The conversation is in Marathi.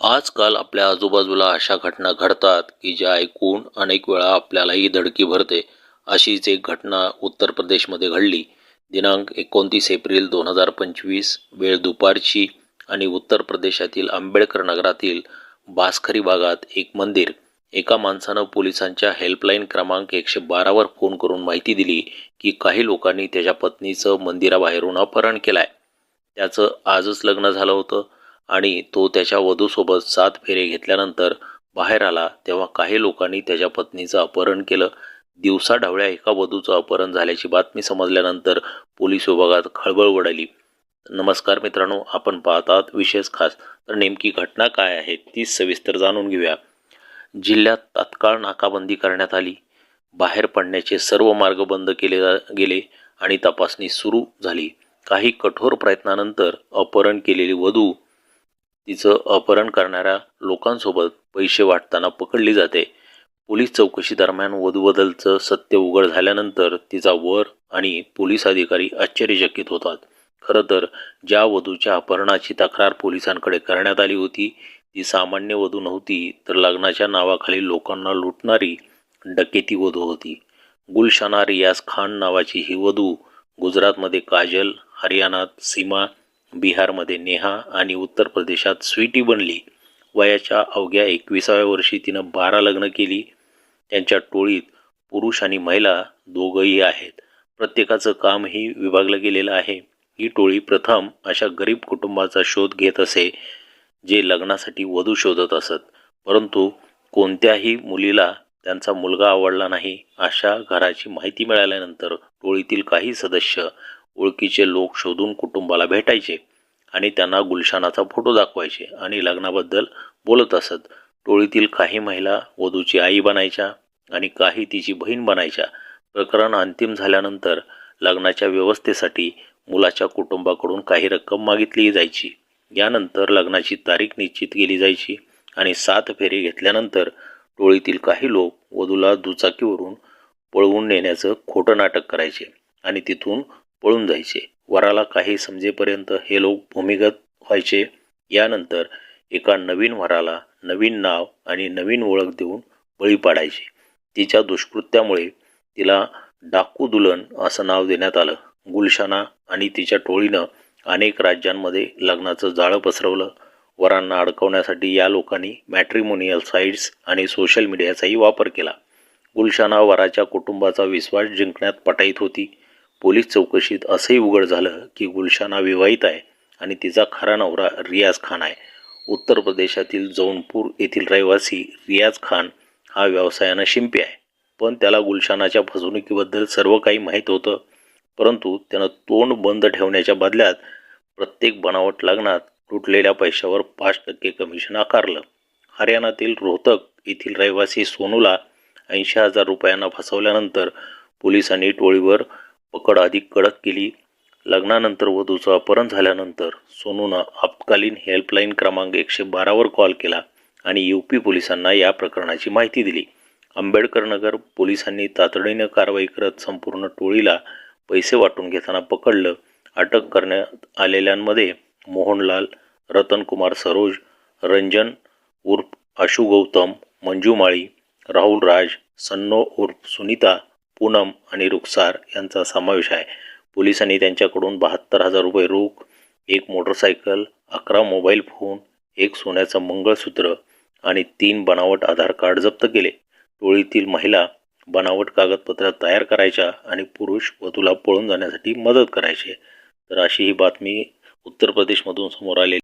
आजकाल आपल्या आजूबाजूला अशा घटना घडतात की ज्या ऐकून अनेक वेळा आपल्यालाही धडकी भरते. अशीच एक घटना उत्तर प्रदेशमध्ये घडली. दिनांक एकोणतीस एप्रिल दोन हजार पंचवीस वेळ दुपारची आणि उत्तर प्रदेशातील आंबेडकर नगरातील बासखरी भागात एक मंदिर. एका माणसानं पोलिसांच्या हेल्पलाईन क्रमांक एकशे बारावर फोन करून माहिती दिली की काही लोकांनी त्याच्या पत्नीचं मंदिराबाहेरून अपहरण केलं आहे त्याचं आजच लग्न झालं होतं. आणि तो त्याच्या वधूसोबत सात फेरे घेतल्यानंतर बाहेर आला. तेव्हा काही लोकांनी त्याच्या पत्नीचं अपहरण केलं. दिवसा ढवळ्या एका वधूचं अपहरण झाल्याची बातमी समजल्यानंतर पोलीस विभागात खळबळ उडाली. नमस्कार मित्रांनो आपण पाहतात विशेष खास. तर नेमकी घटना काय आहे ती सविस्तर जाणून घेऊया. जिल्ह्यात तात्काळ नाकाबंदी करण्यात आली. बाहेर पडण्याचे सर्व मार्ग बंद केले गेले आणि तपासणी सुरू झाली. काही कठोर प्रयत्नानंतर अपहरण केलेली वधू तिचं अपहरण करणाऱ्या लोकांसोबत पैसे वाटताना पकडली जाते. पोलीस चौकशी दरम्यान वधूबद्दलचं सत्य उघड झाल्यानंतर तिचा वर आणि पोलीस अधिकारी आश्चर्यचकित होतात. खरं तर ज्या वधूच्या अपहरणाची तक्रार पोलिसांकडे करण्यात आली होती ती सामान्य वधू नव्हती तर लग्नाच्या नावाखाली लोकांना लुटणारी डकेती वधू होती. गुलशना रियाज खान नावाची ही वधू गुजरातमध्ये काजल हरियाणात सीमा बिहारमध्ये नेहा आणि उत्तर प्रदेशात स्वीटी बनली. वयाच्या अवघ्या एकविसाव्या वर्षी तिनं बारा लग्न केली. त्यांच्या टोळीत पुरुष आणि महिला दोघंही आहेत. प्रत्येकाचं कामही विभागलं गेलेलं आहे. ही टोळी प्रथम अशा गरीब कुटुंबाचा शोध घेत असे जे लग्नासाठी वधू शोधत असत. परंतु कोणत्याही मुलीला त्यांचा मुलगा आवडला नाही अशा घराची माहिती मिळाल्यानंतर टोळीतील काही सदस्य ओळखीचे लोक शोधून कुटुंबाला भेटायचे आणि त्यांना गुलशानाचा फोटो दाखवायचे आणि लग्नाबद्दल बोलत असत. टोळीतील काही महिला वधूची आई बनायच्या आणि काही तिची बहीण बनायच्या. प्रकरण अंतिम झाल्यानंतर लग्नाच्या व्यवस्थेसाठी मुलाच्या कुटुंबाकडून काही रक्कम मागितली जायची. यानंतर लग्नाची तारीख निश्चित केली जायची आणि सात फेरी घेतल्यानंतर टोळीतील काही लोक वधूला दुचाकीवरून पळवून नेण्याचं खोटं नाटक करायचे आणि तिथून पळून जायचे. वराला काही समजेपर्यंत हे लोक भूमिगत व्हायचे. यानंतर एका नवीन वराला नवीन नाव आणि नवीन ओळख देऊन बळी पाडायचे. तिच्या दुष्कृत्यामुळे तिला डाकू दुल्हन असं नाव देण्यात आलं. गुलशाना आणि तिच्या टोळीनं अनेक राज्यांमध्ये लग्नाचं जाळं पसरवलं. वरांना अडकवण्यासाठी या लोकांनी मॅट्रिमोनियल साईट्स आणि सोशल मीडियाचाही वापर केला. गुलशाना वराच्या कुटुंबाचा विश्वास जिंकण्यात पटाईत होती. पोलीस चौकशीत असंही उघड झालं की गुलशाना विवाहित आहे आणि तिचा खरा नवरा रियाज खान आहे. उत्तर प्रदेशातील जौनपूर येथील रहिवासी रियाज खान हा व्यवसायानं शिंपी आहे. पण त्याला गुलशानाच्या फसवणुकीबद्दल सर्व काही माहीत होतं. परंतु त्यानं तोंड बंद ठेवण्याच्या बदल्यात प्रत्येक बनावट लग्नात तुटलेल्या पैशावर पाच टक्के कमिशन आकारलं. हरियाणातील रोहतक येथील रहिवासी सोनूला ऐंशी हजार रुपयांना फसवल्यानंतर पोलिसांनी टोळीवर पकड अधिक कडक केली. लग्नानंतर वधूचं अपहरण झाल्यानंतर सोनूनं आपत्कालीन हेल्पलाईन क्रमांक एकशे बारावर कॉल केला आणि यू पी पोलिसांना या प्रकरणाची माहिती दिली. आंबेडकर नगर पोलिसांनी तातडीनं कारवाई करत संपूर्ण टोळीला पैसे वाटून घेताना पकडलं. अटक करण्यात आलेल्यांमध्ये मोहनलाल रतनकुमार सरोज रंजन उर्फ आशू गौतम मंजू माळी राहुल राज सन्नो उर्फ सुनीता पूनम आणि रुखसार यांचा समावेश आहे. पोलिसांनी त्यांच्याकडून बहात्तर हजार रुपये रोख एक मोटरसायकल अकरा मोबाईल फोन एक सोन्याचं मंगळसूत्र आणि तीन बनावट आधार कार्ड जप्त केले. टोळीतील महिला बनावट कागदपत्र तयार करायच्या आणि पुरुष वधूला पळून जाण्यासाठी मदत करायचे. तर अशी ही बातमी उत्तर प्रदेशमधून समोर आलेली